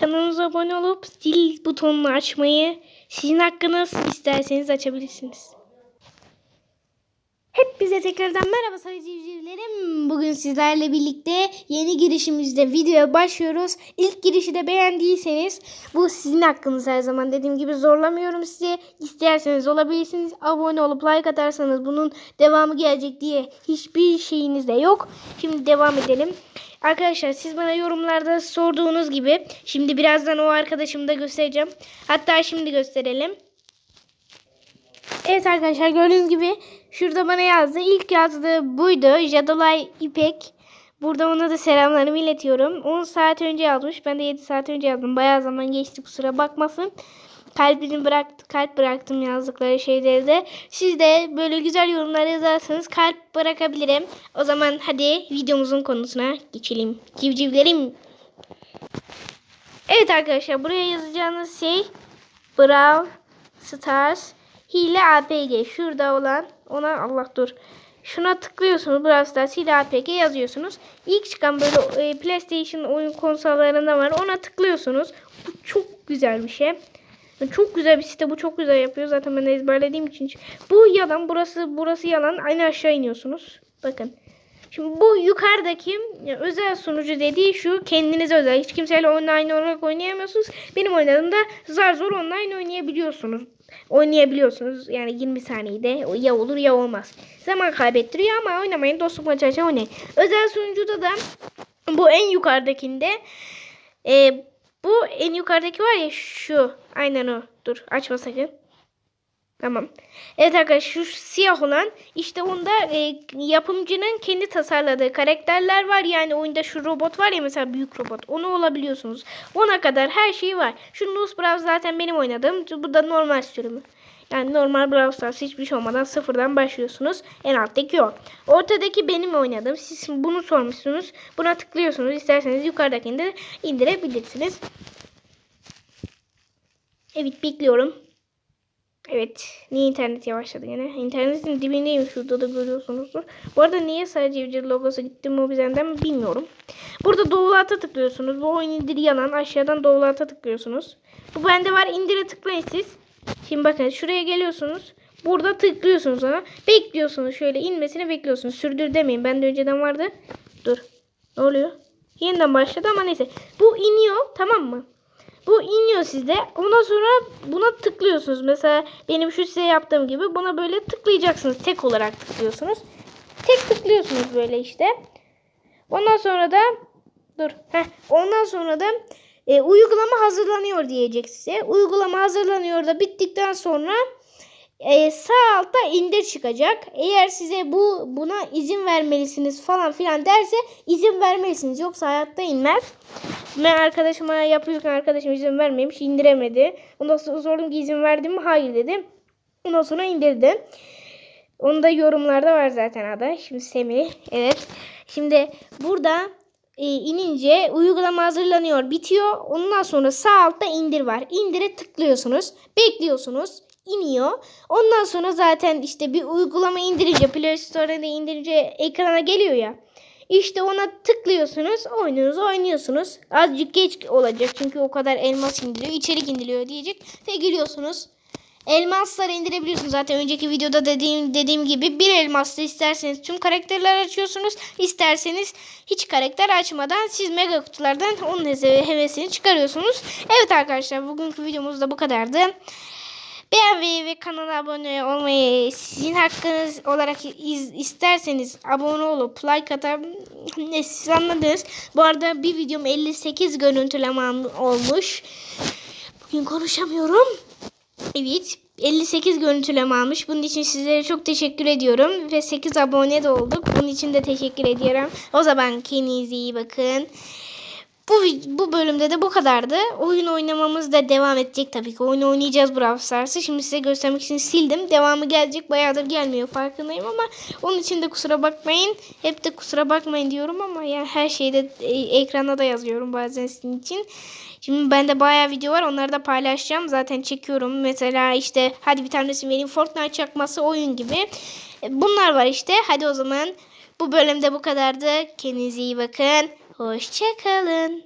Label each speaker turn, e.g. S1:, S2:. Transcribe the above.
S1: Kanalımıza abone olup zil butonunu açmayı sizin hakkınız isterseniz açabilirsiniz. Hepinize tekrardan merhaba sayın izleyicilerim. Bugün sizlerle birlikte yeni girişimizde videoya başlıyoruz. İlk girişi de beğendiyseniz bu sizin hakkınız her zaman. Dediğim gibi zorlamıyorum size. İsterseniz olabilirsiniz. Abone olup like atarsanız bunun devamı gelecek diye hiçbir şeyiniz de yok. Şimdi devam edelim. Arkadaşlar siz bana yorumlarda sorduğunuz gibi şimdi birazdan o arkadaşımı da göstereceğim. Hatta şimdi gösterelim. Evet arkadaşlar gördüğünüz gibi şurada bana yazdı. İlk yazdığı buydu. Jadolay İpek. Burada ona da selamlarımı iletiyorum. 10 saat önce yazmış. Ben de 7 saat önce yazdım. Bayağı zaman geçti kusura bakmasın. Kalbini bıraktı, kalp bıraktım yazdıkları şeyleri de. Siz de böyle güzel yorumlar yazarsanız kalp bırakabilirim. O zaman hadi videomuzun konusuna geçelim. Civcivlerim. Evet arkadaşlar buraya yazacağınız şey Brawl Stars Hile APG şurada olan ona Allah dur. Şuna tıklıyorsunuz. Brawl Stars APG yazıyorsunuz. İlk çıkan böyle e, PlayStation oyun konsollarında var. Ona tıklıyorsunuz. Bu çok güzel bir şey. Çok güzel bir site. Bu çok güzel yapıyor. Zaten ben ezberlediğim için. Bu yalan. Burası burası yalan. Aynı aşağı iniyorsunuz. Bakın. Şimdi bu yukarıdaki özel sunucu dediği şu kendinize özel. Hiç kimseyle online olarak oynayamıyorsunuz. Benim oynadığımda zar zor online oynayabiliyorsunuz. Oynayabiliyorsunuz. Yani 20 saniyede ya olur ya olmaz. Zaman kaybettiriyor ama oynamayın. Dostluk maçı açın oynayın. Özel sunucuda da bu en yukarıdakinde e, bu en yukarıdaki var ya şu. Aynen o. Dur açma sakın. Tamam. Evet arkadaşlar şu siyah olan işte onda e, yapımcının kendi tasarladığı karakterler var. Yani oyunda şu robot var ya mesela büyük robot. Onu olabiliyorsunuz. Ona kadar her şey var. Şu Nus Brawl zaten benim oynadığım. Bu da normal sürümü. Yani normal Brawl Stars hiçbir şey olmadan sıfırdan başlıyorsunuz. En alttaki o. Ortadaki benim oynadığım. Siz bunu sormuşsunuz. Buna tıklıyorsunuz. İsterseniz yukarıdakini de indirebilirsiniz. Evet bekliyorum. Evet. Niye internet yavaşladı yine? İnternetin dibindeyim şurada da görüyorsunuzdur. Bu arada niye sadece evcil logosu gitti Mobizen'den mi bilmiyorum. Burada doğulata tıklıyorsunuz. Bu oyun indir yanan aşağıdan doğulata tıklıyorsunuz. Bu bende var indire tıklayın siz. Şimdi bakın şuraya geliyorsunuz. Burada tıklıyorsunuz ona. Bekliyorsunuz şöyle inmesini bekliyorsunuz. Sürdür demeyin. Bende önceden vardı. Dur. Ne oluyor? Yeniden başladı ama neyse. Bu iniyor tamam mı? Bu iniyor sizde. Ondan sonra buna tıklıyorsunuz. Mesela benim şu size yaptığım gibi buna böyle tıklayacaksınız. Tek olarak tıklıyorsunuz. Tek tıklıyorsunuz böyle işte. Ondan sonra da dur. Heh, ondan sonra da e, uygulama hazırlanıyor diyecek size. Uygulama hazırlanıyor da bittikten sonra e, sağ altta indir çıkacak. Eğer size bu buna izin vermelisiniz falan filan derse izin vermelisiniz. Yoksa hayatta inmez. Ben arkadaşıma yapıyorken arkadaşım izin vermemiş indiremedi. Ondan sonra sordum ki izin verdim mi? Hayır dedi. Ondan sonra indirdi. Onu da yorumlarda var zaten adı. Şimdi Semih. Evet. Şimdi burada e, inince uygulama hazırlanıyor. Bitiyor. Ondan sonra sağ altta indir var. İndire tıklıyorsunuz. Bekliyorsunuz iniyor. Ondan sonra zaten işte bir uygulama indirince Play Store'da indirince ekrana geliyor ya. İşte ona tıklıyorsunuz, oynunuzu oynuyorsunuz. Azıcık geç olacak çünkü o kadar elmas indiriyor, içerik indiriyor diyecek ve giriyorsunuz. Elmasları indirebiliyorsunuz. Zaten önceki videoda dediğim dediğim gibi bir elmasla isterseniz tüm karakterler açıyorsunuz. İsterseniz hiç karakter açmadan siz mega kutulardan onun hevesini çıkarıyorsunuz. Evet arkadaşlar bugünkü videomuz da bu kadardı. Beğenmeyi ve kanala abone olmayı sizin hakkınız olarak iz, isterseniz abone olup like atar ne siz anladınız. Bu arada bir videom 58 görüntüleme olmuş. Bugün konuşamıyorum. Evet 58 görüntüleme almış. Bunun için sizlere çok teşekkür ediyorum. Ve 8 abone de olduk. Bunun için de teşekkür ediyorum. O zaman kendinize iyi bakın. Bu, bu bölümde de bu kadardı. Oyun oynamamız da devam edecek tabii ki. Oyun oynayacağız Brawl Stars'ı. Şimdi size göstermek için sildim. Devamı gelecek. Bayağıdır gelmiyor farkındayım ama onun için de kusura bakmayın. Hep de kusura bakmayın diyorum ama yani her şeyde e, ekrana da yazıyorum bazen sizin için. Şimdi bende bayağı video var. Onları da paylaşacağım. Zaten çekiyorum. Mesela işte hadi bir tanesi benim Fortnite çakması oyun gibi. E, bunlar var işte. Hadi o zaman bu bölümde bu kadardı. Kendinize iyi bakın. Hoşçakalın.